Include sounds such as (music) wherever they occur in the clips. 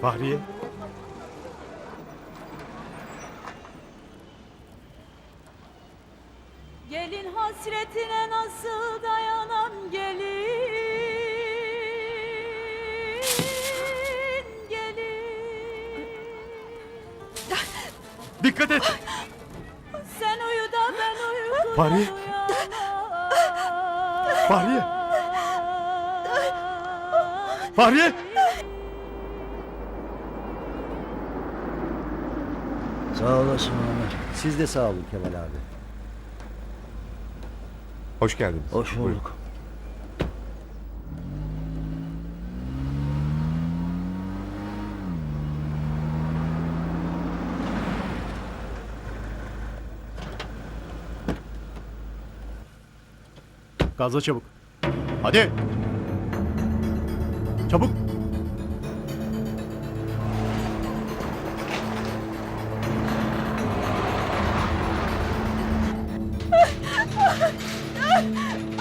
Fahriye. Gelin hasretine nasıl dayanam gelin Dikkat et. Sen uyu da ben uykudan Fahriye. uyanam. Fahriye. Fahriye. Sağ olasın Ömer. Siz de sağ olun Kemal abi. Hoş geldiniz. Hoş Buyurun. Gazla çabuk. Hadi. Çabuk.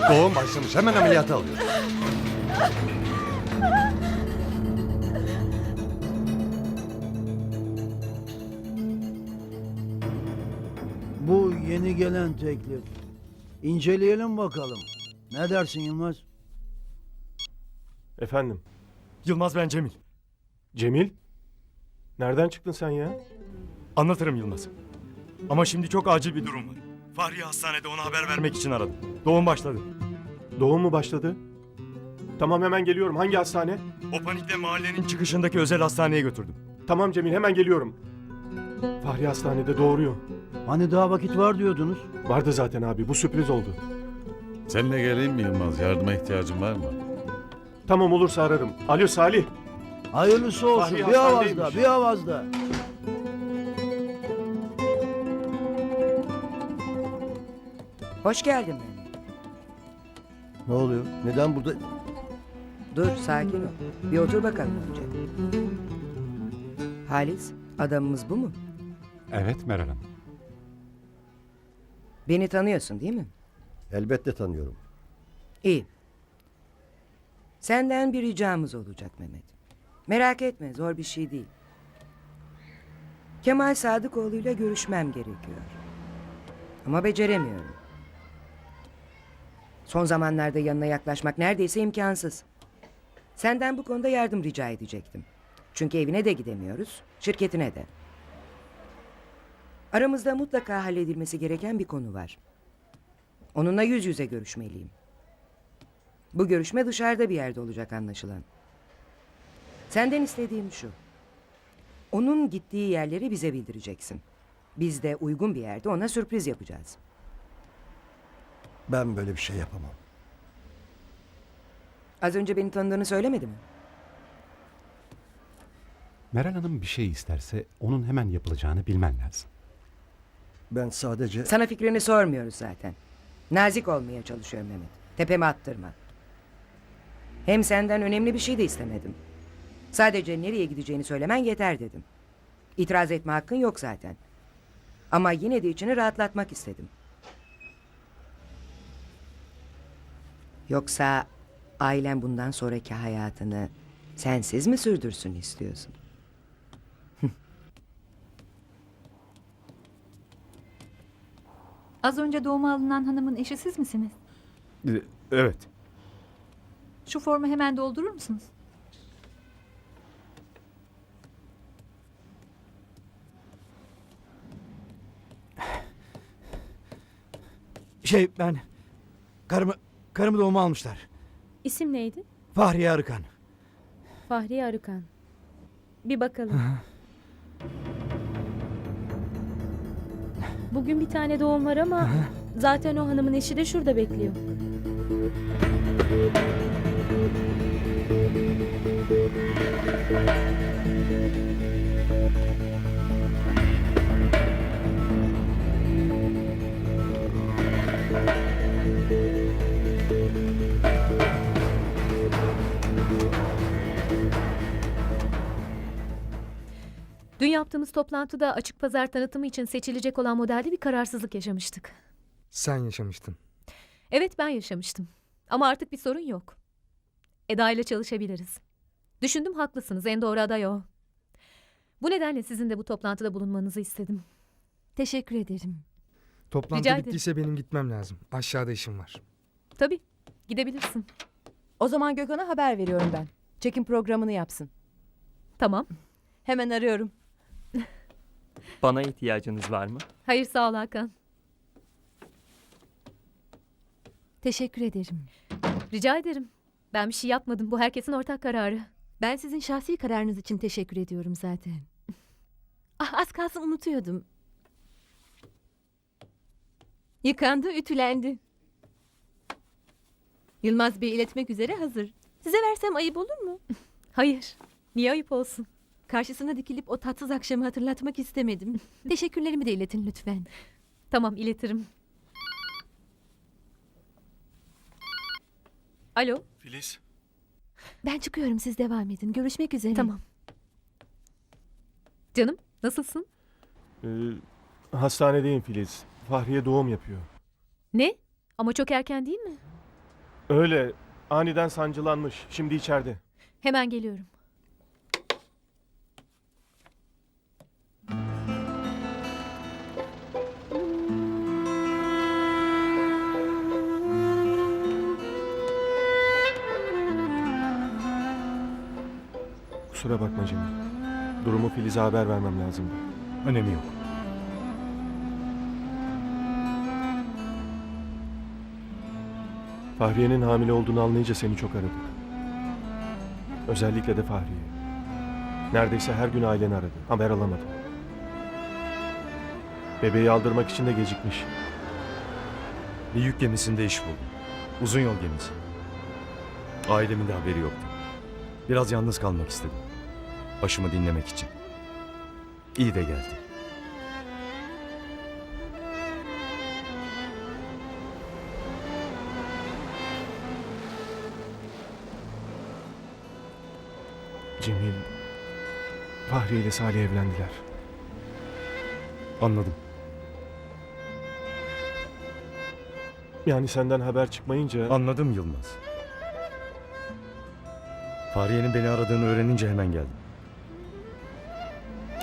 Doğum başlamış. Hemen ameliyata alıyoruz. Bu yeni gelen teklif. İnceleyelim bakalım. Ne dersin Yılmaz? Efendim, Yılmaz ben Cemil. Cemil? Nereden çıktın sen ya? Anlatırım Yılmaz. Ama şimdi çok acil bir durum var. Fahriye hastanede ona haber vermek için aradım. Doğum başladı. Doğum mu başladı? Tamam hemen geliyorum. Hangi hastane? O panikle mahallenin çıkışındaki özel hastaneye götürdüm. Tamam Cemil hemen geliyorum. Fahri hastanede doğuruyor. Hani daha vakit var diyordunuz. Vardı zaten abi bu sürpriz oldu. Seninle geleyim mi Yılmaz? Yardıma ihtiyacın var mı? Tamam olursa ararım. Alo Salih. Hayırlısı olsun. Bir avazda, hastanedeymiş. bir avazda. Hoş geldin Mehmet. Ne oluyor? Neden burada? Dur sakin ol. Bir otur bakalım önce. Halis, adamımız bu mu? Evet Meral Hanım. Beni tanıyorsun değil mi? Elbette tanıyorum. İyi. Senden bir ricamız olacak Mehmet. Merak etme zor bir şey değil. Kemal Sadıkoğlu'yla görüşmem gerekiyor. Ama beceremiyorum. Son zamanlarda yanına yaklaşmak neredeyse imkansız. Senden bu konuda yardım rica edecektim. Çünkü evine de gidemiyoruz, şirketine de. Aramızda mutlaka halledilmesi gereken bir konu var. Onunla yüz yüze görüşmeliyim. Bu görüşme dışarıda bir yerde olacak anlaşılan. Senden istediğim şu. Onun gittiği yerleri bize bildireceksin. Biz de uygun bir yerde ona sürpriz yapacağız. Ben böyle bir şey yapamam. Az önce beni tanıdığını söylemedi mi? Meral Hanım bir şey isterse onun hemen yapılacağını bilmen lazım. Ben sadece... Sana fikrini sormuyoruz zaten. Nazik olmaya çalışıyorum Mehmet. Tepeme attırma. Hem senden önemli bir şey de istemedim. Sadece nereye gideceğini söylemen yeter dedim. İtiraz etme hakkın yok zaten. Ama yine de içini rahatlatmak istedim. Yoksa ailen bundan sonraki hayatını sensiz mi sürdürsün istiyorsun? (laughs) Az önce doğuma alınan hanımın eşi siz misiniz? Ee, Evet. Şu formu hemen doldurur musunuz? Şey ben karımı karımı doğuma almışlar. İsim neydi? Fahriye Arıkan. Fahriye Arıkan. Bir bakalım. (laughs) Bugün bir tane doğum var ama zaten o hanımın eşi de şurada bekliyor. Dün yaptığımız toplantıda açık pazar tanıtımı için seçilecek olan modelde bir kararsızlık yaşamıştık. Sen yaşamıştın. Evet ben yaşamıştım. Ama artık bir sorun yok. Eda ile çalışabiliriz. Düşündüm haklısınız. En doğru aday o. Bu nedenle sizin de bu toplantıda bulunmanızı istedim. Teşekkür ederim. Toplantı Rica ederim. bittiyse benim gitmem lazım. Aşağıda işim var. Tabii. Gidebilirsin. O zaman Gökhan'a haber veriyorum ben. Çekim programını yapsın. Tamam. Hemen arıyorum. Bana ihtiyacınız var mı? Hayır sağ ol Hakan. Teşekkür ederim. Rica ederim. Ben bir şey yapmadım. Bu herkesin ortak kararı. Ben sizin şahsi kararınız için teşekkür ediyorum zaten. (laughs) ah az kalsın unutuyordum. Yıkandı, ütülendi. Yılmaz Bey iletmek üzere hazır. Size versem ayıp olur mu? (laughs) Hayır. Niye ayıp olsun? Karşısına dikilip o tatsız akşamı hatırlatmak istemedim. (laughs) Teşekkürlerimi de iletin lütfen. Tamam iletirim. Alo. Filiz. Ben çıkıyorum siz devam edin. Görüşmek üzere. Tamam. Canım nasılsın? Ee, hastanedeyim Filiz. Fahriye doğum yapıyor. Ne? Ama çok erken değil mi? Öyle. Aniden sancılanmış. Şimdi içeride. Hemen geliyorum. Kusura bakma Cemil. Durumu Filiz'e haber vermem lazımdı. Önemi yok. Fahriye'nin hamile olduğunu anlayınca seni çok aradık. Özellikle de Fahriye. Neredeyse her gün aileni aradı. Haber alamadı. Bebeği aldırmak için de gecikmiş. Bir yük gemisinde iş buldum. Uzun yol gemisi. Ailemin de haberi yoktu. Biraz yalnız kalmak istedim. Başımı dinlemek için. İyi de geldi. Cemil, Fahriye ile Salih evlendiler. Anladım. Yani senden haber çıkmayınca... Anladım Yılmaz. Fahriye'nin beni aradığını öğrenince hemen geldim.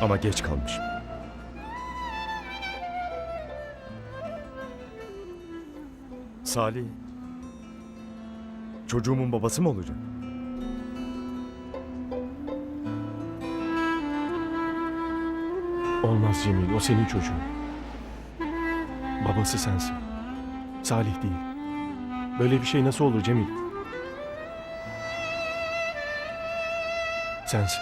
Ama geç kalmışım. Salih. Çocuğumun babası mı olacak? Olmaz Cemil, o senin çocuğun. Babası sensin. Salih değil. Böyle bir şey nasıl olur Cemil? Sensin.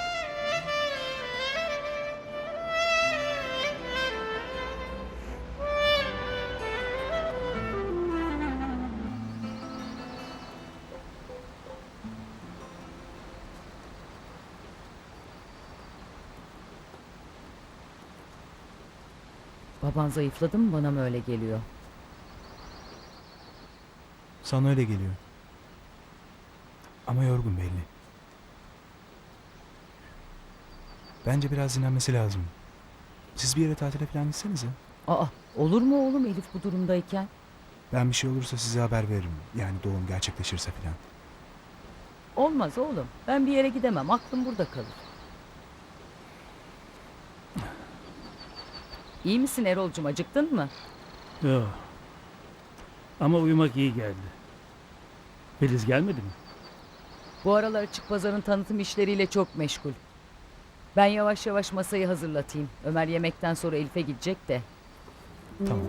Baban zayıfladı mı bana mı öyle geliyor? Sana öyle geliyor. Ama yorgun belli. Bence biraz dinlenmesi lazım. Siz bir yere tatile falan gitsenize. Aa olur mu oğlum Elif bu durumdayken? Ben bir şey olursa size haber veririm. Yani doğum gerçekleşirse falan. Olmaz oğlum. Ben bir yere gidemem. Aklım burada kalır. İyi misin Erol'cum acıktın mı? Yok. Ama uyumak iyi geldi. Filiz gelmedi mi? Bu aralar açık pazarın tanıtım işleriyle çok meşgul. Ben yavaş yavaş masayı hazırlatayım. Ömer yemekten sonra Elif'e gidecek de. Tamam.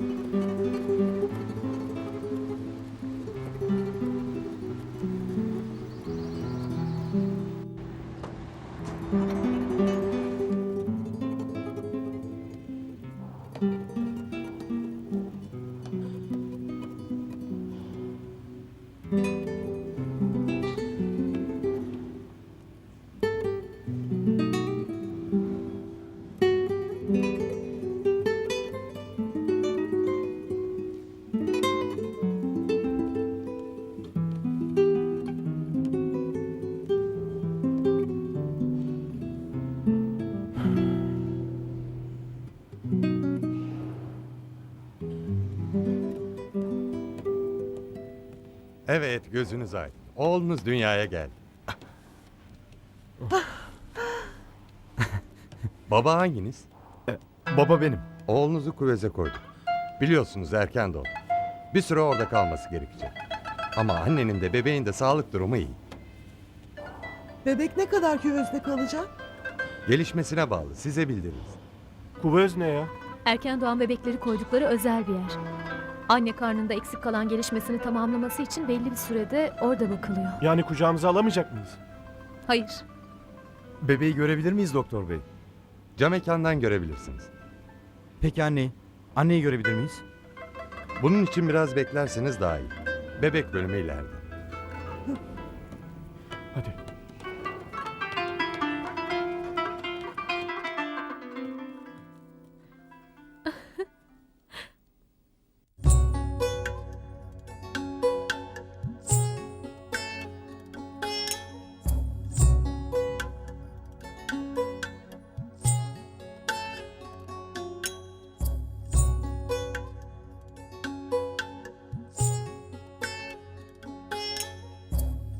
Gözünüz aydın. Oğlunuz dünyaya geldi. (laughs) Baba hanginiz? Baba benim. Oğlunuzu kuveze koyduk. Biliyorsunuz erken doğdu. Bir süre orada kalması gerekecek. Ama annenin de bebeğin de sağlık durumu iyi. Bebek ne kadar küvezde kalacak? Gelişmesine bağlı. Size bildiririz. Kuvöz ne ya? Erken doğan bebekleri koydukları özel bir yer. Anne karnında eksik kalan gelişmesini tamamlaması için belli bir sürede orada bakılıyor. Yani kucağımıza alamayacak mıyız? Hayır, Bebeği görebilir miyiz doktor bey? Cam mekandan görebilirsiniz. Peki anneyi? Anneyi görebilir miyiz? Bunun için biraz beklerseniz daha iyi. Bebek bölümü ileride. Hadi.